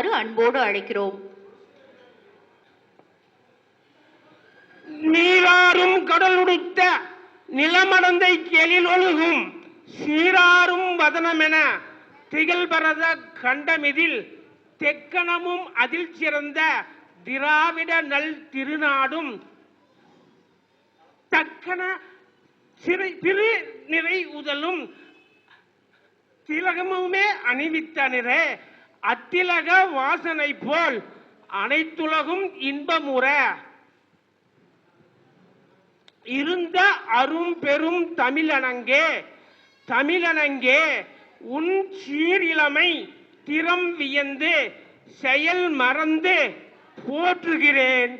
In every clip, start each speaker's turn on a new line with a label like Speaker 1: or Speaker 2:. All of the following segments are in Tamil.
Speaker 1: வருமாறு அன்போடு அழைக்கிறோம் நீராறும் உடுத்த நிலமடந்தை கெளிலொழுகும் சீராறும் வதனமென திகழ்பரத கண்டமிதில் தெக்கணமும் அதில் சிறந்த திராவிட நல் திருநாடும் தக்கண திரு நிறை உதலும் திலகமுமே நிறை அத்திலக வாசனை போல் அனைத்துலகும் இன்பமுற இருந்த அரும் பெரும் தமிழனங்கே தமிழனங்கே உன் சீரிழமை திறம் வியந்து செயல் மறந்து போற்றுகிறேன்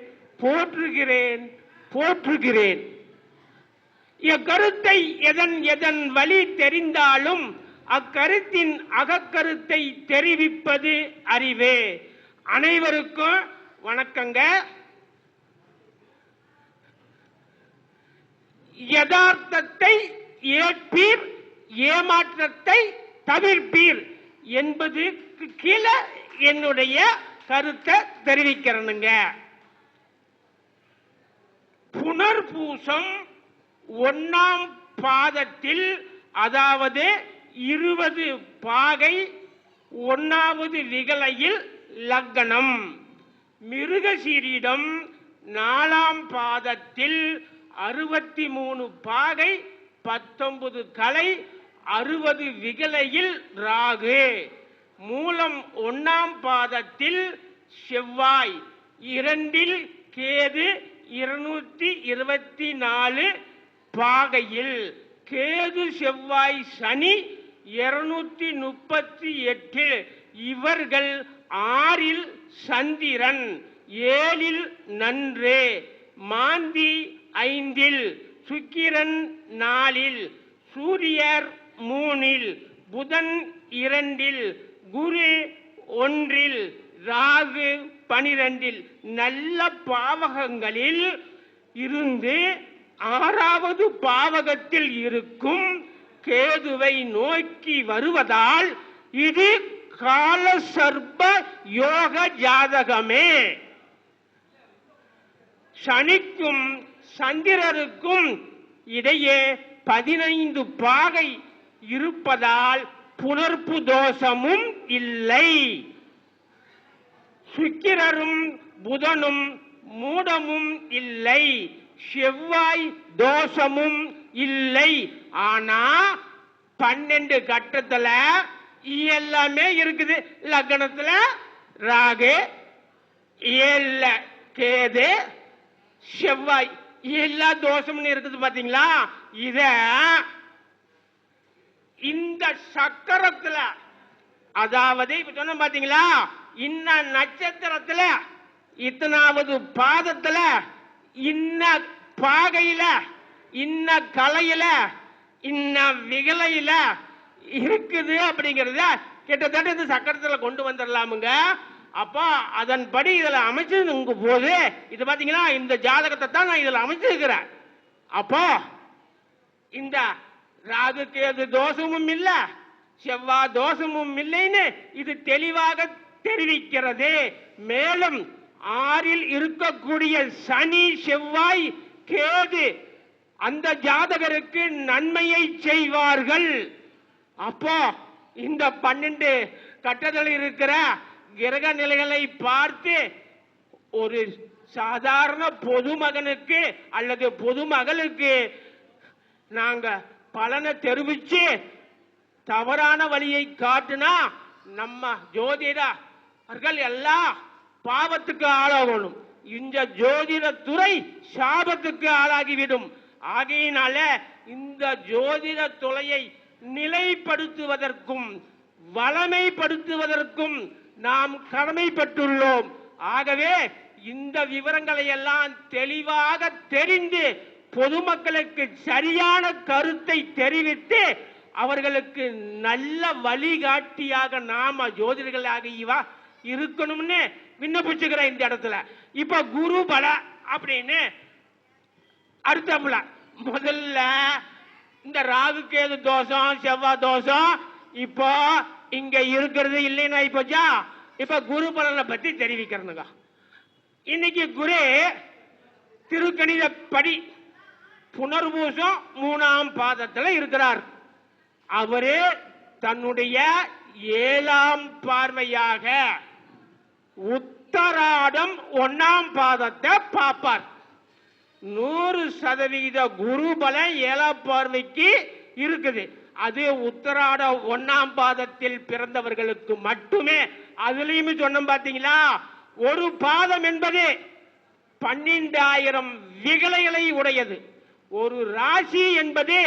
Speaker 1: போற்றுகிறேன் போற்றுகிறேன் என் கருத்தை எதன் எதன் வழி தெரிந்தாலும் அக்கருத்தின் அகக்கருத்தை தெரிவிப்பது அறிவு அனைவருக்கும் வணக்கங்க யதார்த்தத்தை ஏற்பீர் ஏமாற்றத்தை தவிர்ப்பீர் என்பது கீழே என்னுடைய கருத்தை தெரிவிக்கிறனுங்க புனர்பூசம் ஒன்னாம் பாதத்தில் அதாவது இருபது பாகை ஒன்னாவது விகலையில் லக்கணம் மிருகசீரிடம் நாலாம் பாதத்தில் அறுபத்தி மூணு பாகை பத்தொன்பது கலை அறுபது விகலையில் ராகு மூலம் ஒன்னாம் பாதத்தில் செவ்வாய் இரண்டில் கேது இருநூத்தி இருபத்தி நாலு பாகையில் கேது செவ்வாய் சனி இருநூத்தி முப்பத்தி எட்டில் இவர்கள் ஆறில் சந்திரன் ஏழில் நன்றே மாந்தி ஐந்தில் சுக்கிரன் நாலில் சூரியர் மூணில் புதன் இரண்டில் குரு ஒன்றில் ராகு பனிரெண்டில் நல்ல பாவகங்களில் இருந்து ஆறாவது பாவகத்தில் இருக்கும் கேதுவை நோக்கி வருவதால் இது கால சர்ப யோக ஜாதகமே சனிக்கும் சந்திரருக்கும் இடையே பதினைந்து பாகை இருப்பதால் புணர்ப்பு தோஷமும் இல்லை சுக்கிரரும் புதனும் மூடமும் இல்லை செவ்வாய் தோஷமும் இல்லை ஆனா பன்னெண்டு கட்டத்துல எல்லாமே இருக்குது லக்னத்துல ராகு ஏல்ல கேது செவ்வாய் எல்லா தோஷம்னு இருக்குது பாத்தீங்களா இத இந்த சக்கரத்துல அதாவது இப்ப சொன்ன பாத்தீங்களா இன்ன நட்சத்திரத்துல இத்தனாவது பாதத்துல இன்ன பாகையில இன்ன கலையில இன்ன விகலையில இருக்குது அப்படிங்கறத கிட்டத்தட்ட இந்த சக்கரத்துல கொண்டு வந்துடலாமுங்க அப்போ அதன்படி இதில் அமைச்சதுங்க போது இது பார்த்தீங்கன்னா இந்த ஜாதகத்தை தான் நான் இதில் அமைச்சிருக்கிறேன் அப்போ இந்த ராகு கேது தோஷமும் இல்லை செவ்வா தோஷமும் இல்லைன்னு இது தெளிவாக தெரிவிக்கிறது மேலும் ஆறில் இருக்கக்கூடிய சனி செவ்வாய் கேது அந்த ஜாதகருக்கு நன்மையை செய்வார்கள் அப்போ இந்த பன்னெண்டு கட்டத்தில் இருக்கிற கிரக நிலைகளை பார்த்து ஒரு சாதாரண பொதுமகனுக்கு அல்லது பொதுமகளுக்கு நாங்க பலனை தெரிவிச்சு தவறான வழியை காட்டுனா நம்ம ஜோதிடர்கள் எல்லாம் பாவத்துக்கு ஆளாகணும் இந்த ஜோதிட துறை சாபத்துக்கு ஆளாகிவிடும் ஆகையினால இந்த ஜோதிட துளையை நிலைப்படுத்துவதற்கும் வளமைப்படுத்துவதற்கும் நாம் கடமைப்பட்டுள்ளோம் ஆகவே இந்த விவரங்களை எல்லாம் தெளிவாக தெரிந்து பொதுமக்களுக்கு சரியான கருத்தை தெரிவித்து அவர்களுக்கு நல்ல வழிகாட்டியாக நாம ஜோதிடர்களாக இருக்கணும்னு விண்ணப்பிச்சுக்கிறேன் இந்த இடத்துல இப்ப குரு பல அப்படின்னு அடுத்தாப்புல முதல்ல இந்த ராகு கேது தோஷம் செவ்வாய் தோஷம் இப்போ இங்க இருக்கிறது இல்லைன்னு ஆயிப்போச்சா இப்ப குரு பலனை பத்தி தெரிவிக்கிறதுங்க இன்னைக்கு குரு திருக்கணித படி புனர்பூசம் மூணாம் பாதத்தில் இருக்கிறார் அவரு தன்னுடைய ஏழாம் பார்வையாக உத்தராடம் ஒன்னாம் பாதத்தை பார்ப்பார் நூறு சதவிகித குரு பலன் ஏழாம் பார்வைக்கு இருக்குது அது உத்தராட ஒன்னாம் பாதத்தில் பிறந்தவர்களுக்கு மட்டுமே அதுலயுமே சொன்ன பாத்தீங்களா ஒரு பாதம் என்பது பன்னிரண்டாயிரம் விகலைகளை உடையது ஒரு ராசி என்பது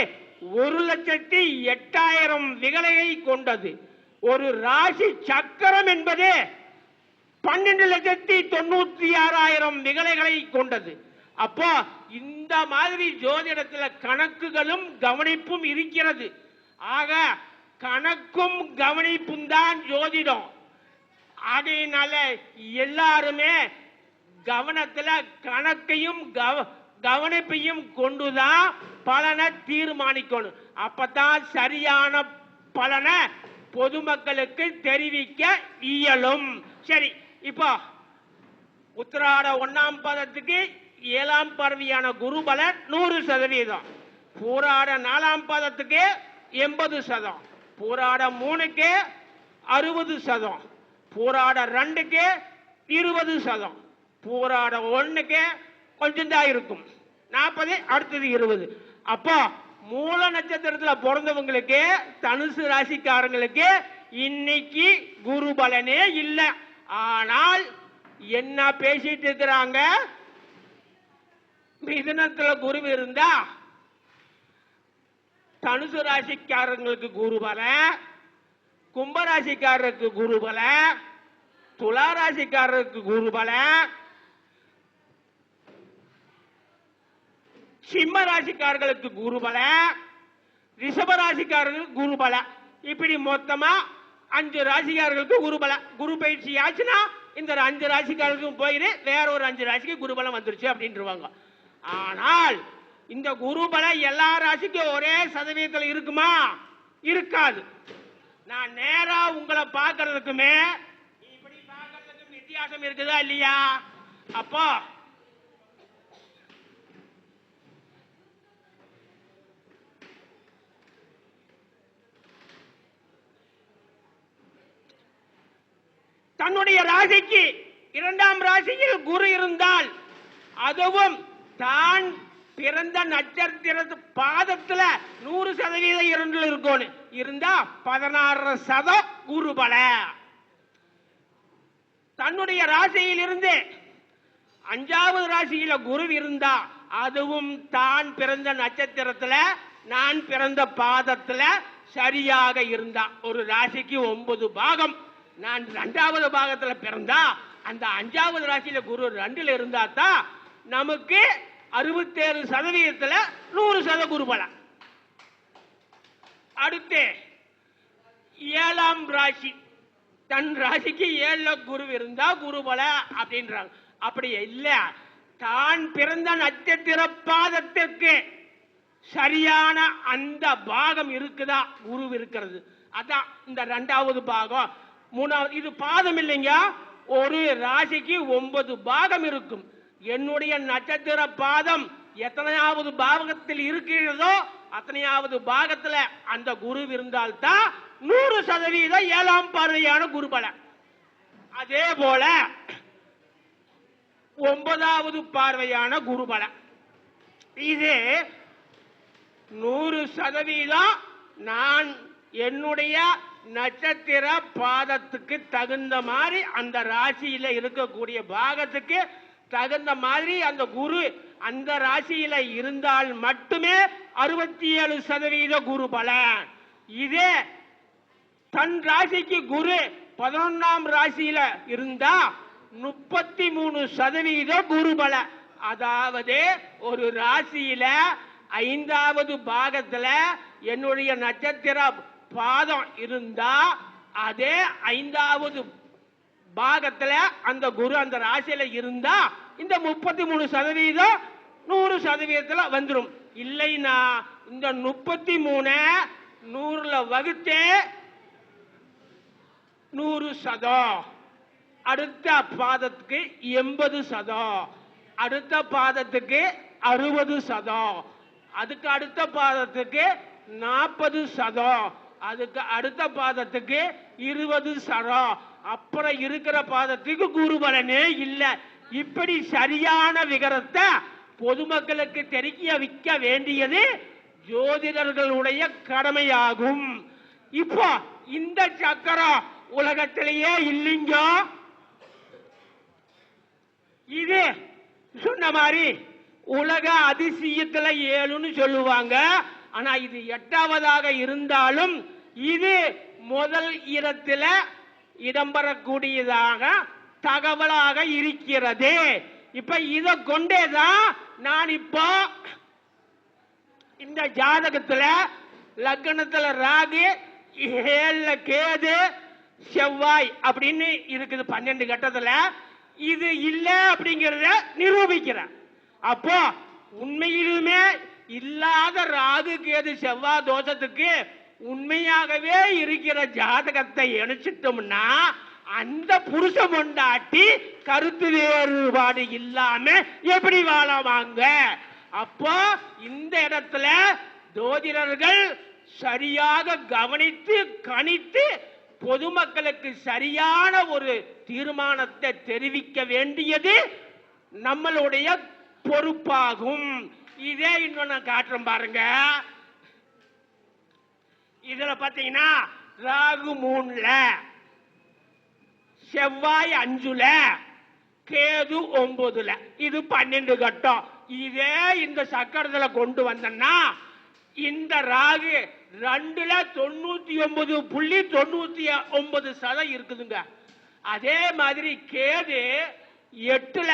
Speaker 1: ஒரு லட்சத்தி எட்டாயிரம் விகலையை கொண்டது ஒரு ராசி சக்கரம் என்பது பன்னெண்டு லட்சத்தி தொண்ணூத்தி ஆறாயிரம் விகலைகளை கொண்டது அப்போ இந்த மாதிரி ஜோதிடத்தில் கணக்குகளும் கவனிப்பும் இருக்கிறது ஆக கணக்கும் கவனிப்பும் தான் ஜோதிடம் அதனால எல்லாருமே கவனத்தில் கணக்கையும் கவனிப்பையும் கொண்டுதான் பலனை தீர்மானிக்கணும் அப்பதான் சரியான பலனை பொதுமக்களுக்கு தெரிவிக்க இயலும் சரி இப்போ உத்திராட ஒன்னாம் பதத்துக்கு ஏழாம் பார்வையான குரு பலன் நூறு சதவீதம் பூராட நாலாம் பாதத்துக்கு எண்பது சதம் பூராட மூணுக்கு அறுபது சதம் பூராட ரெண்டுக்கு இருபது சதம் பூராட ஒன்றுக்கு கொஞ்சம் தான் இருக்கும் நாற்பது அடுத்தது இருபது அப்போ மூல நட்சத்திரத்தில் பிறந்தவங்களுக்கு தனுசு ராசிக்காரங்களுக்கு இன்னைக்கு குரு பலனே இல்லை ஆனால் என்ன பேசிட்டு இருக்கிறாங்க மிதனத்துல குரு இருந்தா தனுசு ராசிக்காரங்களுக்கு குரு பல கும்பராசிக்காரருக்கு குரு பல துலா ராசிக்காரருக்கு குரு பல சிம்ம ராசிக்காரர்களுக்கு குரு பல ரிஷப ராசிக்காரர்களுக்கு குரு பல இப்படி மொத்தமா அஞ்சு ராசிக்காரர்களுக்கு குரு பல குரு பயிற்சி ஆச்சுன்னா இந்த அஞ்சு ராசிக்காரர்களுக்கும் போயிடு வேற ஒரு அஞ்சு ராசிக்கு குருபலம் வந்துருச்சு அப்படின்னு ஆனால் இந்த குரு பலம் எல்லா ராசிக்கும் ஒரே சதவீதத்தில் இருக்குமா இருக்காது நான் நேரா உங்களை பார்க்கறதுக்குமே இப்படி பார்க்கறதுக்கும் வித்தியாசம் இருக்குதா இல்லையா அப்போ தன்னுடைய ராசிக்கு இரண்டாம் ராசியில் குரு இருந்தால் அதுவும் தான் பிறந்த நட்சத்திரத்து பாதத்துல நூறு சதவீத இரண்டு இருக்கும் இருந்தா பதினாறு சதம் குருபல தன்னுடைய ராசியில் இருந்து அஞ்சாவது ராசியில குரு இருந்தா அதுவும் தான் பிறந்த நட்சத்திரத்துல நான் பிறந்த பாதத்துல சரியாக இருந்தா ஒரு ராசிக்கு ஒன்பது பாகம் நான் ரெண்டாவது பாகத்துல பிறந்தா அந்த அஞ்சாவது ராசியில குரு ரெண்டுல இருந்தா தான் நமக்கு அறுபத்தேழு சதவீதத்தில் நூறு சத குருபலம் அடுத்து ஏழாம் ராசி தன் ராசிக்கு ஏழுல குரு இருந்தா குருபல அப்படின்றாங்க அப்படி இல்ல தான் பிறந்த நட்சத்திர பாதத்திற்கு சரியான அந்த பாகம் இருக்குதா குரு இருக்கிறது அதான் இந்த ரெண்டாவது பாகம் மூணாவது இது பாதம் இல்லைங்க ஒரு ராசிக்கு ஒன்பது பாகம் இருக்கும் என்னுடைய நட்சத்திர பாதம் எத்தனையாவது பாவகத்தில் இருக்கிறதோ அத்தனையாவது பாகத்துல அந்த குரு இருந்தால்தான் நூறு சதவீத ஏழாம் பார்வையான குரு பல அதே போல ஒன்பதாவது பார்வையான குரு பல இது நூறு சதவீதம் நான் என்னுடைய நட்சத்திர பாதத்துக்கு தகுந்த மாதிரி அந்த ராசியில இருக்கக்கூடிய பாகத்துக்கு தகுந்த மாதிரி அந்த குரு அந்த ராசியில இருந்தால் மட்டுமே அறுபத்தி ஏழு சதவீத குரு பலன் இதே தன் ராசிக்கு குரு பதினொன்னாம் ராசியில இருந்தா முப்பத்தி மூணு சதவீத குரு பல அதாவது ஒரு ராசியில ஐந்தாவது பாகத்துல என்னுடைய நட்சத்திர பாதம் இருந்தா அதே ஐந்தாவது பாகத்துல அந்த குரு அந்த ராசியில இருந்தா இந்த முப்பத்தி மூணு சதவீதம் நூறு சதவீதத்தில் வந்துடும் இல்லைன்னா இந்த முப்பத்தி மூணு நூறில் வகுத்து நூறு சதம் அடுத்த பாதத்துக்கு எண்பது சதம் அடுத்த பாதத்துக்கு அறுபது சதம் அதுக்கு அடுத்த பாதத்துக்கு நாற்பது சதம் அதுக்கு அடுத்த பாதத்துக்கு இருபது சதம் அப்புறம் இருக்கிற பாதத்துக்கு குருபலனே இல்லை இப்படி சரியான விகரத்தை பொதுமக்களுக்கு தெரிய வைக்க வேண்டியது ஜோதிடர்களுடைய கடமையாகும் இப்போ இந்த சக்கரம் உலகத்திலேயே இல்லைங்க இது சொன்ன மாதிரி உலக அதிசயத்துல ஏழுன்னு சொல்லுவாங்க ஆனா இது எட்டாவதாக இருந்தாலும் இது முதல் இடத்துல இடம்பெறக்கூடியதாக தகவலாக இருக்கிறது இப்ப இதை கொண்டேதான் நான் இப்போ இந்த ஜாதகத்துல லக்னத்துல ராகு ஏழுல கேது செவ்வாய் அப்படின்னு இருக்குது பன்னெண்டு கட்டத்துல இது இல்ல அப்படிங்கறத நிரூபிக்கிறேன் அப்போ உண்மையிலுமே இல்லாத ராகு கேது செவ்வாய் தோஷத்துக்கு உண்மையாகவே இருக்கிற ஜாதகத்தை இணைச்சிட்டோம்னா அந்த புருஷ கொண்டாட்டி கருத்து வேறுபாடு இல்லாம எப்படி வாழவாங்க அப்போ இந்த இடத்துல ஜோதிடர்கள் சரியாக கவனித்து கணித்து பொதுமக்களுக்கு சரியான ஒரு தீர்மானத்தை தெரிவிக்க வேண்டியது நம்மளுடைய பொறுப்பாகும் இதே இன்னொன்னு காட்டுறோம் பாருங்க இதுல பாத்தீங்கன்னா ராகு மூணுல செவ்வாய் அஞ்சுல கேது ஒன்பதுல இது பன்னெண்டு கட்டம் இதே இந்த சக்கரத்துல கொண்டு வந்தன்னா இந்த ராகு ரெண்டுல தொண்ணூத்தி ஒன்பது புள்ளி தொண்ணூத்தி ஒன்பது சதம் இருக்குதுங்க அதே மாதிரி கேது எட்டுல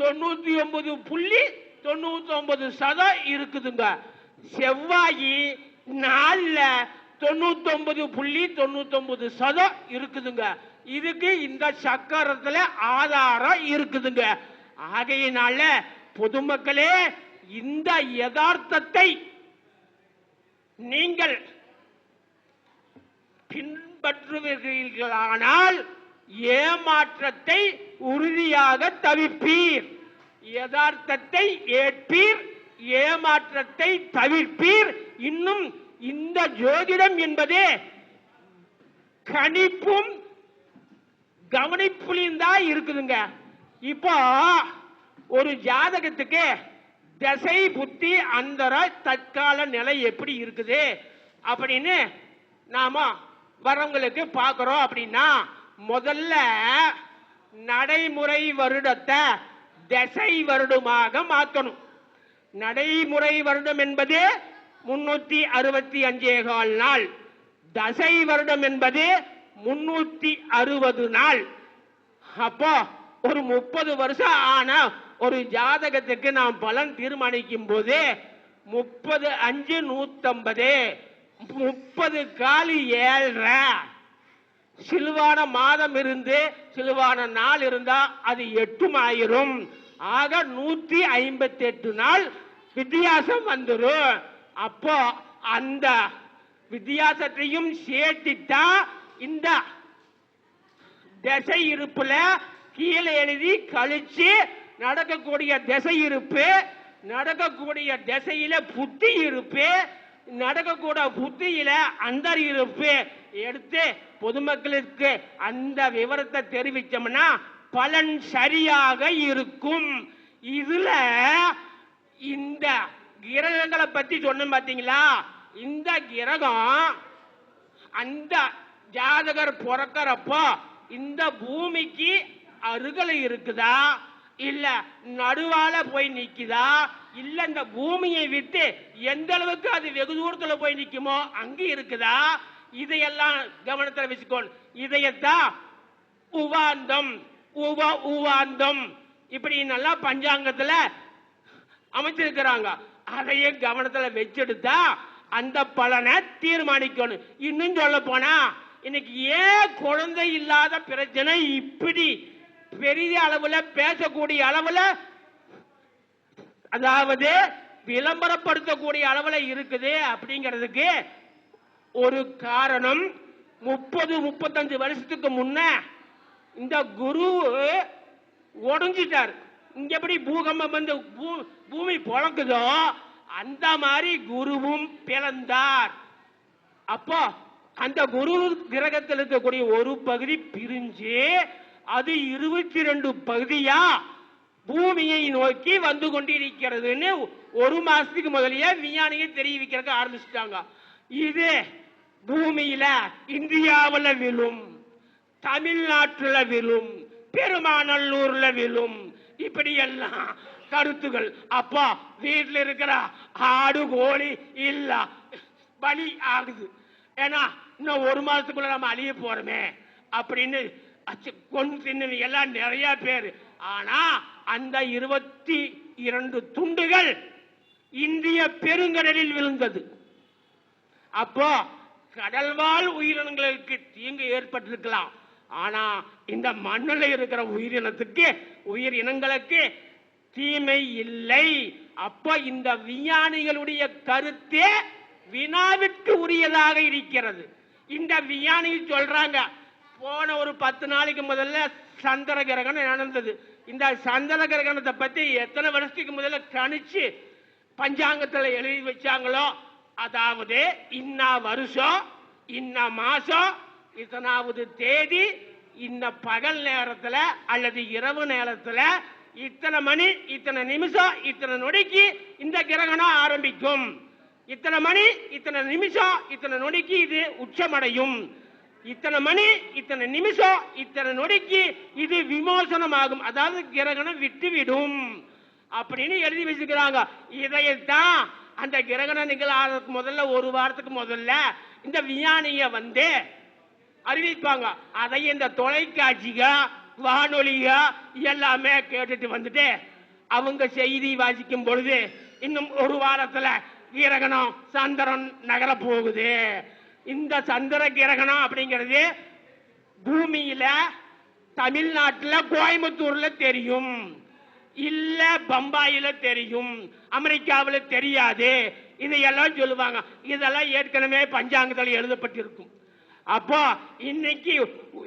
Speaker 1: தொண்ணூத்தி ஒன்பது புள்ளி தொண்ணூத்தி ஒன்பது சதம் இருக்குதுங்க செவ்வாய் நாலுல தொண்ணூத்தி ஒன்பது புள்ளி தொண்ணூத்தி ஒன்பது சதம் இருக்குதுங்க இதுக்கு இந்த சக்கரத்துல ஆதாரம் இருக்குதுங்க ஆகையினால பொதுமக்களே இந்த யதார்த்தத்தை நீங்கள் பின்பற்றுவீர்களானால் ஏமாற்றத்தை உறுதியாக தவிர்ப்பீர் யதார்த்தத்தை ஏற்பீர் ஏமாற்றத்தை தவிர்ப்பீர் இன்னும் இந்த ஜோதிடம் என்பதே கணிப்பும் கவனிப்புலையும் தான் இருக்குதுங்க இப்போ ஒரு ஜாதகத்துக்கு திசை புத்தி அந்தர தற்கால நிலை எப்படி இருக்குது அப்படின்னு நாம வரவங்களுக்கு பார்க்குறோம் அப்படின்னா முதல்ல நடைமுறை வருடத்தை திசை வருடமாக மாற்றணும் நடைமுறை வருடம் என்பது முன்னூத்தி அறுபத்தி அஞ்சே கால் நாள் தசை வருடம் என்பது முன்னூத்தி அறுபது நாள் அப்போ ஒரு முப்பது வருஷம் ஆன ஒரு ஜாதகத்துக்கு நாம் பலன் தீர்மானிக்கும் போது முப்பது அஞ்சு நூத்தம்பது முப்பது காலி ஏழரை சிலுவான மாதம் இருந்து சிலுவான நாள் இருந்தா அது எட்டும் ஆயிரும் ஆக நூத்தி ஐம்பத்தி எட்டு நாள் வித்தியாசம் வந்துடும் அப்போ அந்த வித்தியாசத்தையும் சேர்த்துட்டா இந்த திசை இருப்புல கீழே எழுதி கழிச்சு நடக்கக்கூடிய திசை இருப்பு நடக்கக்கூடிய திசையில புத்தி இருப்பு நடக்கக்கூட புத்தியில அந்தர் இருப்பு எடுத்து பொதுமக்களுக்கு அந்த விவரத்தை தெரிவிச்சோம்னா பலன் சரியாக இருக்கும் இதுல இந்த கிரகங்களை பத்தி சொன்ன பாத்தீங்களா இந்த கிரகம் அந்த ஜாதகர் பிறக்கிறப்போ இந்த பூமிக்கு அருகல இருக்குதா இல்ல நடுவால போய் நிக்குதா இல்ல இந்த பூமியை விட்டு எந்த அளவுக்கு அது வெகு தூரத்துல போய் நிக்குமோ அங்க இருக்குதா இதையெல்லாம் கவனத்தில் வச்சுக்கோ இதையத்தான் உவாந்தம் உவ உவாந்தம் இப்படி நல்லா பஞ்சாங்கத்துல அமைச்சிருக்கிறாங்க அதையும் கவனத்துல வச்செடுத்தா அந்த பலனை தீர்மானிக்கணும் இன்னும் சொல்ல போனா இன்னைக்கு ஏன் குழந்தை இல்லாத பிரச்சனை இப்படி பெரிய அளவுல பேசக்கூடிய அளவுல அதாவது விளம்பரப்படுத்தக்கூடிய அளவுல இருக்குது அப்படிங்கிறதுக்கு ஒரு காரணம் முப்பது முப்பத்தஞ்சு வருஷத்துக்கு முன்ன இந்த குரு ஒடிஞ்சிட்டார் இங்க எப்படி பூகம்பம் வந்து பூமி பொழக்குதோ அந்த மாதிரி குருவும் பிளந்தார் அப்போ அந்த குரு கிரகத்தில் இருக்கக்கூடிய ஒரு பகுதி பிரிஞ்சு அது இருபத்தி ரெண்டு பகுதியா பூமியை நோக்கி வந்து கொண்டிருக்கிறதுன்னு ஒரு மாசத்துக்கு முதலியே விஞ்ஞானியை தெரிவிக்கிறதுக்கு ஆரம்பிச்சுட்டாங்க இது பூமியில இந்தியாவில் விழும் தமிழ்நாட்டில் விழும் பெருமாநல்லூர்ல விழும் இப்படி எல்லாம் கருத்துகள் அப்பா வீட்டில் இருக்கிற ஆடு கோழி இல்ல பலி ஆகுது ஏன்னா இன்னும் ஒரு மாசத்துக்குள்ள நம்ம அழிய போறோமே அப்படின்னு அச்சு கொண்டு தின்னு எல்லாம் நிறைய பேர் ஆனா அந்த இருபத்தி இரண்டு துண்டுகள் இந்திய பெருங்கடலில் விழுந்தது அப்போ கடல்வாழ் உயிரினங்களுக்கு தீங்கு ஏற்பட்டிருக்கலாம் ஆனா இந்த மண்ணில் இருக்கிற உயிரினத்துக்கு உயிரினங்களுக்கு தீமை இல்லை அப்ப இந்த விஞ்ஞானிகளுடைய கருத்தே வினாவிற்கு உரியதாக இருக்கிறது இந்த விஞ்ஞானி சொல்றாங்க போன ஒரு பத்து நாளைக்கு முதல்ல சந்திர கிரகணம் நடந்தது இந்த சந்திர கிரகணத்தை பத்தி எத்தனை வருஷத்துக்கு முதல்ல கணிச்சு பஞ்சாங்கத்தில் எழுதி வச்சாங்களோ அதாவது இன்னா வருஷம் இன்ன மாசம் இத்தனாவது தேதி இந்த பகல் நேரத்தில் அல்லது இரவு நேரத்தில் இத்தனை மணி இத்தனை நிமிஷம் இத்தனை நொடிக்கு இந்த கிரகணம் ஆரம்பிக்கும் இத்தனை மணி இத்தனை நிமிஷம் இத்தனை நொடிக்கு இது உச்சமடையும் இத்தனை மணி இத்தனை நிமிஷம் இத்தனை நொடிக்கு இது விமோசனமாகும் அதாவது கிரகணம் விட்டுவிடும் அப்படின்னு எழுதி வச்சுக்கிறாங்க இதையத்தான் அந்த கிரகணம் நிகழாததுக்கு முதல்ல ஒரு வாரத்துக்கு முதல்ல இந்த விஞ்ஞானிய வந்து அறிவிப்பாங்க அதை இந்த தொலைக்காட்சிக வானொலிய எல்லாமே கேட்டுட்டு வந்துட்டு அவங்க செய்தி வாசிக்கும் பொழுது இன்னும் ஒரு வாரத்தில் கிரகணம் சந்திரன் நகர போகுது இந்த சந்திர கிரகணம் அப்படிங்கிறது பூமியில தமிழ்நாட்டில் கோயம்புத்தூர்ல தெரியும் இல்ல பம்பாயில தெரியும் அமெரிக்காவில் தெரியாது இதையெல்லாம் சொல்லுவாங்க இதெல்லாம் ஏற்கனவே பஞ்சாங்கத்தில் எழுதப்பட்டிருக்கும் அப்போ இன்னைக்கு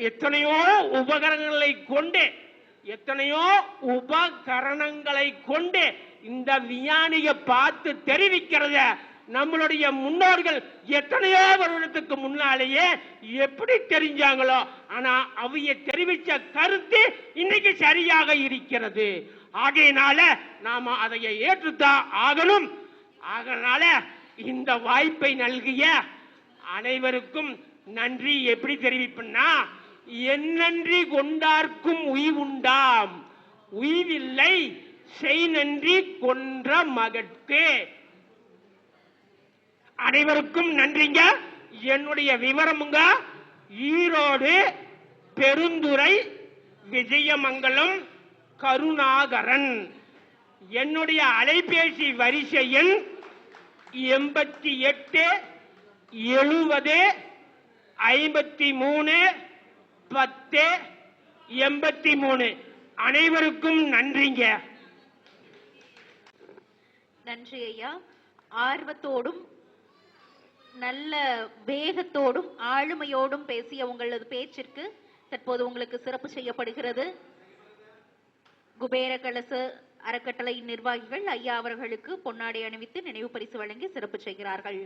Speaker 1: எத்தனையோ உபகரணங்களை கொண்டு எத்தனையோ உபகரணங்களை கொண்டு இந்த விஞ்ஞானிய பார்த்து தெரிவிக்கிறத நம்மளுடைய முன்னோர்கள் எத்தனையோ வருடத்துக்கு முன்னாலேயே எப்படி தெரிஞ்சாங்களோ ஆனா அவைய தெரிவிச்ச கருத்து இன்னைக்கு சரியாக இருக்கிறது ஆகையினால நாம அதை ஏற்றுத்தான் ஆகணும் ஆகனால இந்த வாய்ப்பை நல்கிய அனைவருக்கும் நன்றி எப்படி தெரிவிப்புன்னா என் நன்றி கொண்டார்க்கும் உயிர் உண்டாம் உய்வில்லை செய் நன்றி கொன்ற மகட்கே அனைவருக்கும் நன்றிங்க என்னுடைய விவரமுங்க ஈரோடு பெருந்துறை விஜயமங்கலம் கருணாகரன் என்னுடைய அலைபேசி வரிசை எண் எண்பத்தி எட்டு எழுபது ஐம்பத்தி மூணு பத்து எண்பத்தி மூணு அனைவருக்கும் நன்றிங்க நன்றி ஐயா ஆர்வத்தோடும் நல்ல வேகத்தோடும் ஆளுமையோடும் பேசிய உங்களது பேச்சிற்கு தற்போது உங்களுக்கு சிறப்பு செய்யப்படுகிறது குபேர கலசு அறக்கட்டளை நிர்வாகிகள் ஐயா அவர்களுக்கு பொன்னாடை அணிவித்து நினைவு பரிசு வழங்கி சிறப்பு செய்கிறார்கள்